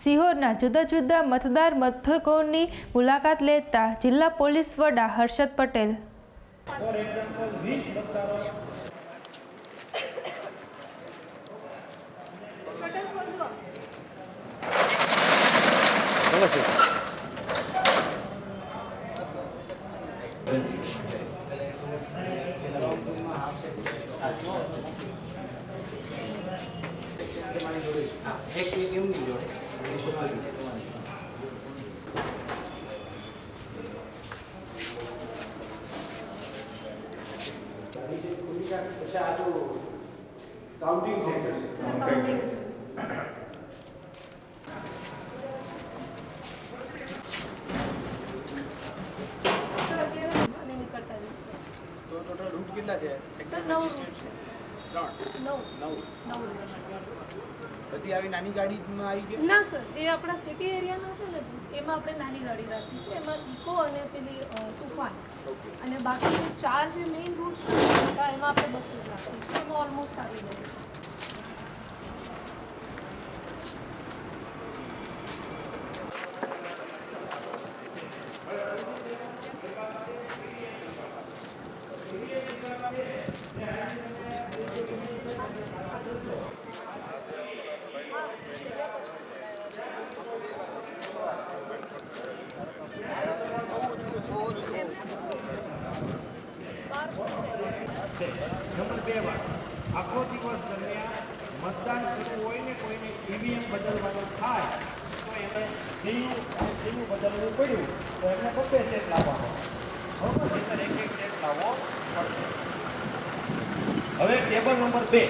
સિહોરના જુદા જુદા મતદાર મથકોની મુલાકાત લેતા જિલ્લા પોલીસ વડા હર્ષદ પટેલ એક પછી આ જો કાઉન્ટિંગ સેન્ટર છે. તો ટોટલ રૂટ કેટલા છે? સર, નવ નવ બધી આવી નાની ગાડીમાં આવી ગઈ ના સર. જે આપણા સિટી એરિયાના છે ને એમાં આપણે નાની ગાડી રાખી છે. એમાં ઇકો અને પેલી તુફાન. અને બાકી ચાર જે મેઇન રૂટ્સ છે એમાં આપણે બસીસ રાખી છે એમાં ઓલમોસ્ટ આવી જાય છે. બાર છે. નંબર બે વાત આખો દિવસ દરમિયાન મતદાન કરવું હોય ને કોઈને ઈવીએમ બદલવાનું થાય, તો એને સીયું અને સીયું બદલવું પડ્યું, તો એમને બબ્બે સેટ લાવવાનો. બરોબર? એક એક સેટ લાવવો પડશે. હવે ટેબલ નંબર બે.